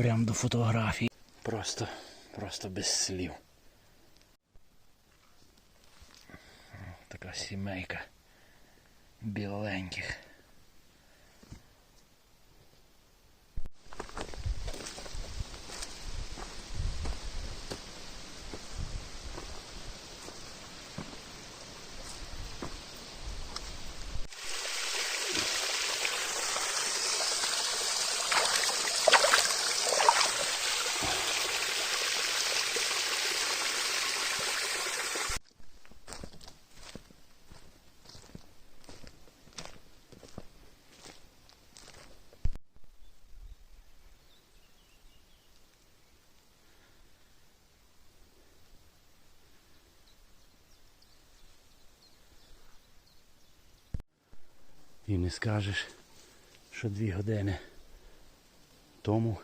прям до фотографії. Просто, просто без слів. Така сімейка біленьких. І не скажеш, що дві години тому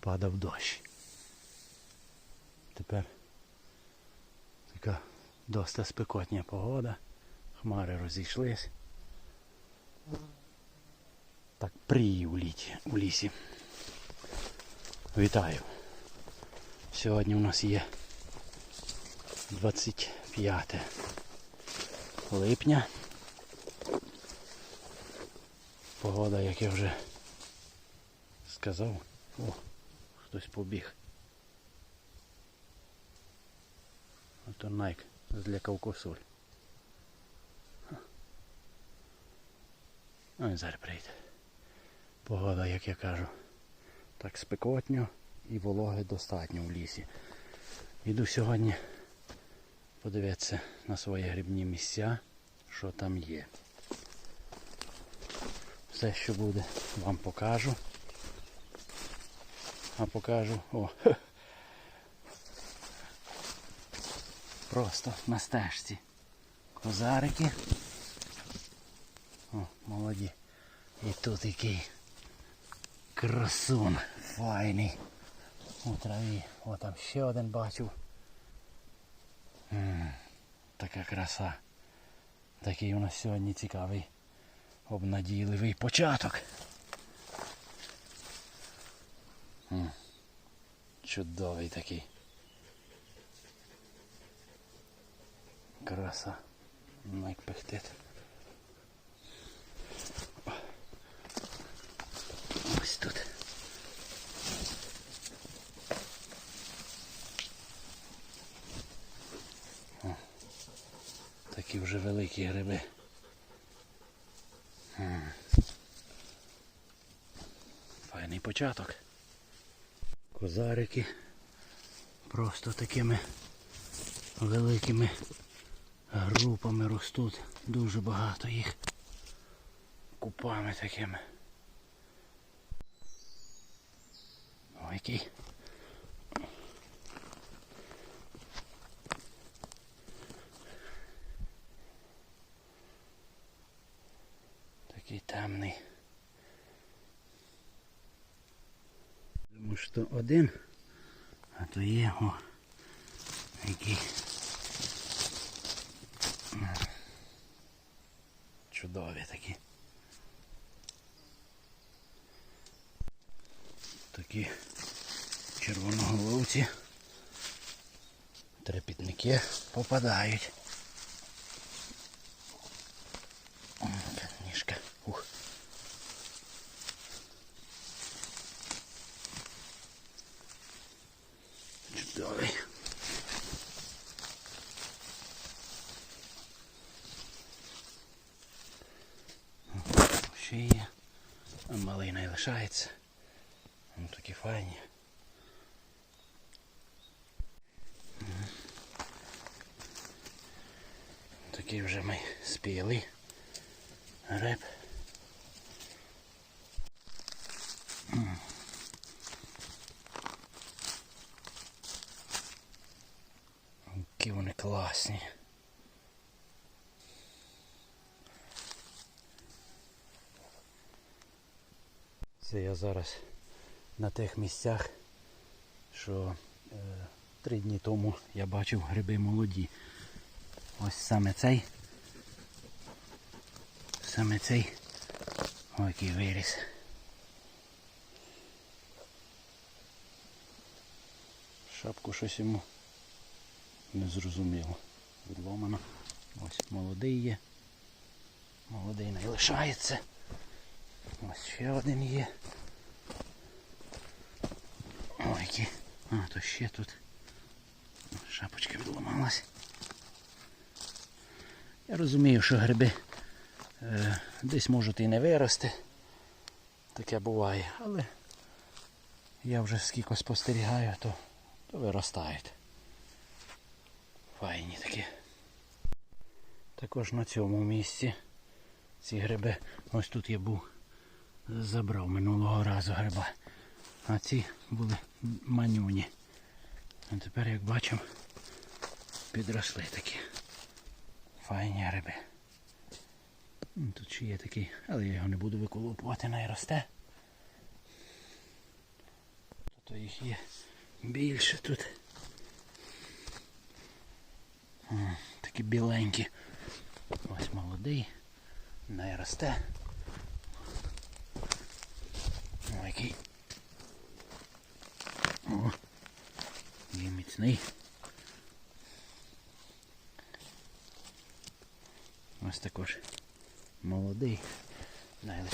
падав дощ. Тепер така доста спекотня погода. Хмари розійшлись. Так пріє у, літі, у лісі. Вітаю. Сьогодні у нас є 25 липня. Погода, як я вже сказав. О, хтось побіг. Ото Найк злякав косуль. Ну і зараз прийде. Погода, як я кажу, так спекотньо і вологи достатньо в лісі. Іду сьогодні подивитися на свої грибні місця, що там є. Все, що буде, вам покажу. А покажу. О! Просто на стежці. Козарики. О, молоді. І тут який красун файний. У траві. О, там ще один бачив. Така краса. Такий у нас сьогодні цікавий обнадійливий початок. М, Чудовий такий. Краса. Ну як пихтить. Ось тут. О, такі вже великі гриби. Файний початок. Козарики просто такими великими групами ростуть. Дуже багато їх. Купами такими. О, який. Такий темний. Думаю, що один, а то є о, який чудові такі. Такі червоноголовці. Трепітники попадають. О, яка Ніжка. Ух. Чудовий. Ще є. А малий не лишається. Ну такі файні. Такий вже ми спіли. Риб. Які вони класні. Це я зараз на тих місцях, що е, три дні тому я бачив гриби молоді. Ось саме цей. Саме цей. Ой, який виріс. Шапку щось йому не зрозуміло. Відломано. Ось молодий є. Молодий не лишається. Ось ще один є. Ой, які. А, то ще тут. Шапочка відламалась. Я розумію, що гриби е, десь можуть і не вирости. Таке буває, але я вже скільки спостерігаю, то, то виростають. Файні такі. Також на цьому місці ці гриби. Ось тут я був, забрав минулого разу гриба. А ці були манюні. А тепер, як бачимо, підросли такі. Файні гриби. Тут ще є такий, але я його не буду виколупувати, най росте. Тобто їх є більше тут. Такі біленькі. Ось молодий. Не росте. Який. О, є міцний. Ось також молодий. Не.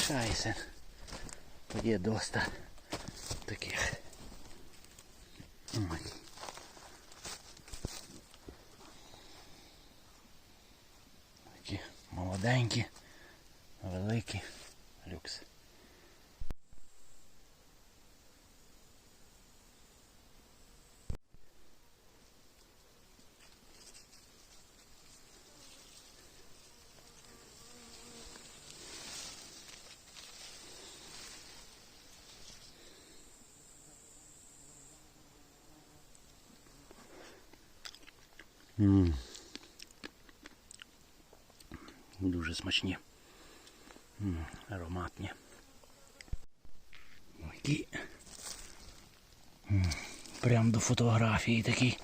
Є доста таких. Ой. Такі молоденькі, великі. Люкс. М. Дуже смачні. М, Ароматні. Такі. М, Прям до фотографії такий.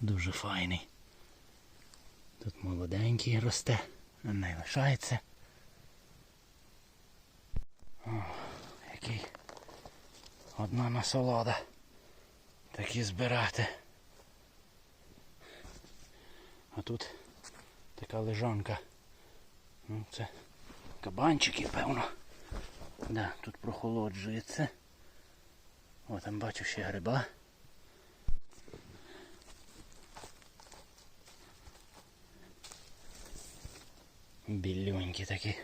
Дуже файний. Тут молоденький росте, а не лишається. О, який одна насолода. Такі збирати. А тут така лежанка. Ну, це кабанчики, певно. Да, тут прохолоджується. О, там бачу ще гриба. Білюнькі такі.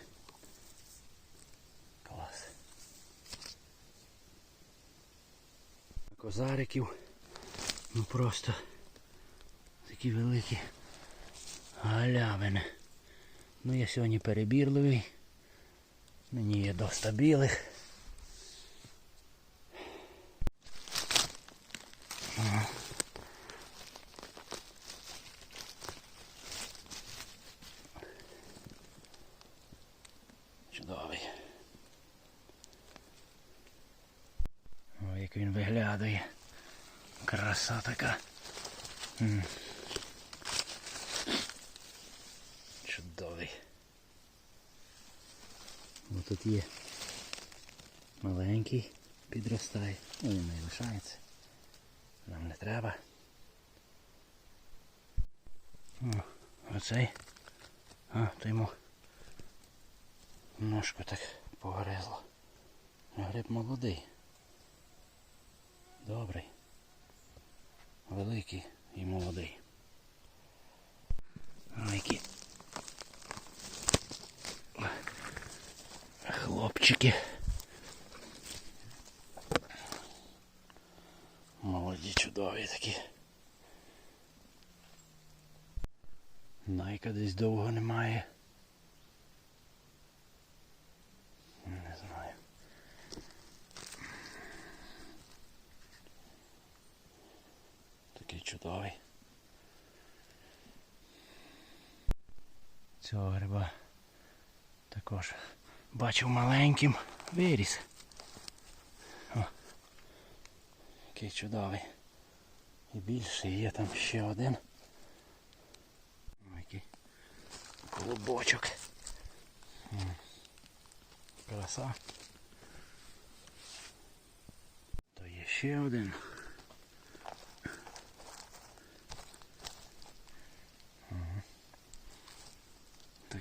Козариків. Ну просто такі великі галявини. Ну я сьогодні перебірливий. Мені є доста білих. Ага. Чудовий. О, як він виглядає. Краса така. Чудовий. Ось тут є маленький, підростає. Ну він не лишається. Нам не треба. Оцей. А, то йому ножку так погризло. Гриб молодий. Добрий. Великий і молодий. А які хлопчики. Молоді чудові такі. Найка десь довго немає. Не знаю. Такий чудовий. Цього гриба також бачив маленьким виріс. О, який чудовий. І більше є там ще один. О, який клубочок. Краса. ще один.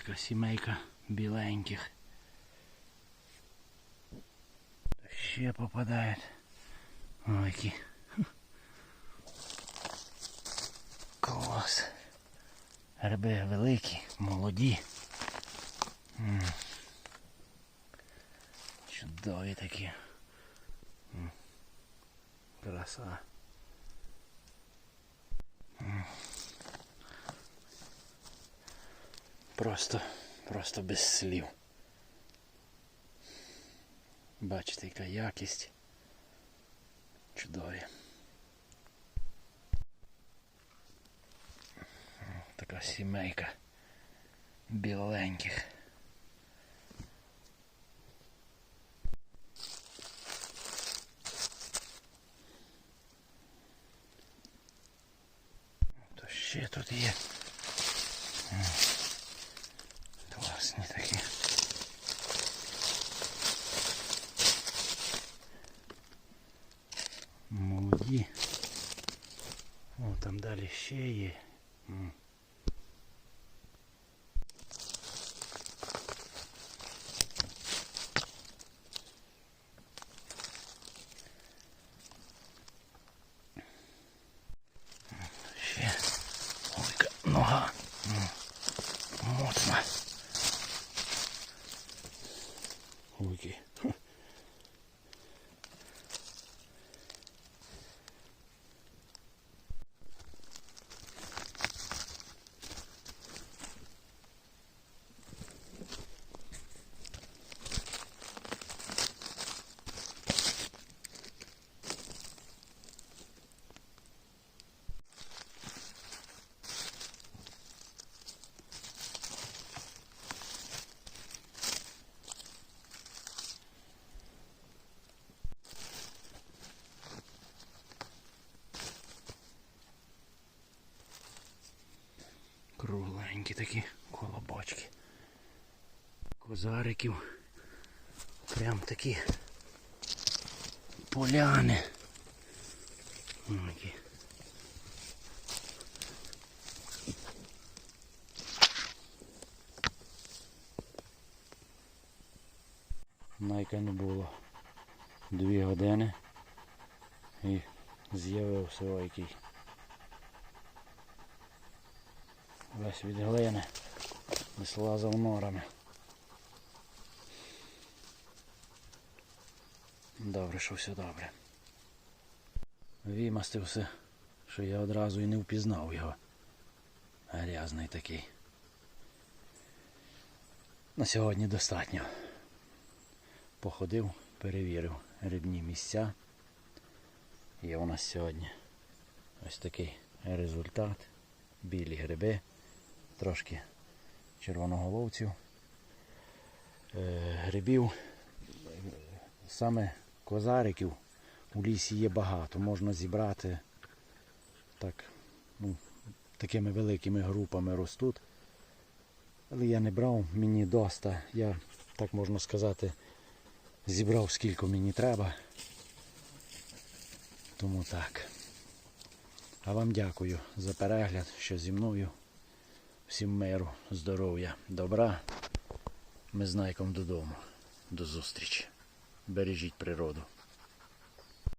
Така сімейка біленьких. Ще попадають. Ой, які. Клас. Гриби великі, молоді. М. Чудові такі. М. Краса. М. Просто, просто без слів. Бачите, яка якість. Чудові. Така сімейка біленьких. То ще тут є. М. Класні такі. Молоді. О, там далі ще є. Кругленькі такі колобочки. Козариків. Прям такі поляни. Ой. Найка не було. Дві години і з'явився ойкий. Весь від глини і слазав норами. Добре, що все добре. Вимастився, що я одразу і не впізнав його. Грязний такий. На сьогодні достатньо. Походив, перевірив рибні місця. Є у нас сьогодні ось такий результат. Білі гриби, трошки червоноголовців, Е, грибів, саме козариків у лісі є багато. Можна зібрати так, ну, такими великими групами ростуть. Але я не брав, мені доста. Я, так можна сказати, зібрав скільки мені треба. Тому так. А вам дякую за перегляд, що зі мною. Всім миру, здоров'я, добра. Ми з Найком додому. До зустрічі. Бережіть природу.